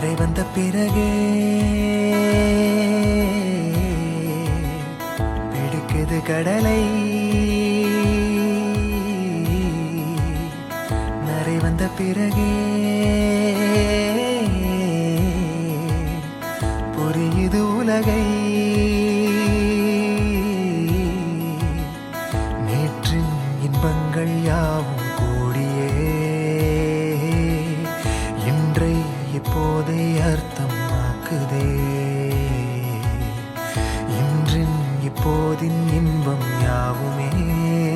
வந்த பிறகே பிடிக்குது கடலை. நரை வந்த பிறகே இப்போதை அர்த்தமாக்குதே. இன்றின் இப்போதின் இன்பம் யாவுமே.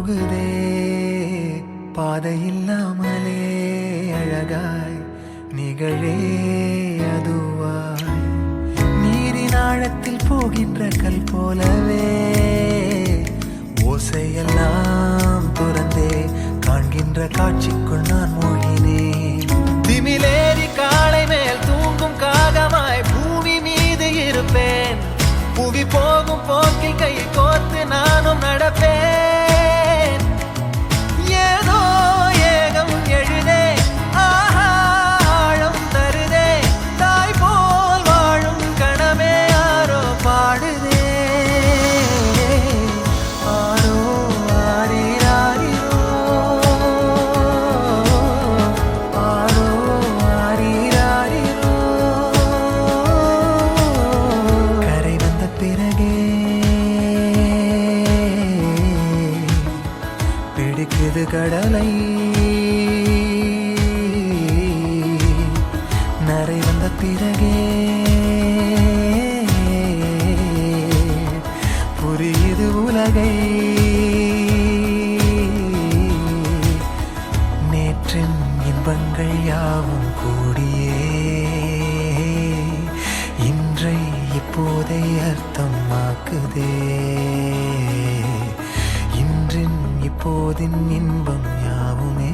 போகுதே. பாதை இல்லாமலே அழகாய் நிகழே அதுவாய். நீரின் ஆழத்தில் போகின்ற கல் போலவே ஓசையெல்லாம் துறந்தே. காண்கின்ற காட்சிக்குள் நான் மூழ்கினேன் அர்த்தமாக்குதே. இன்றின் இப்போதின் இன்பம் யாவுமே.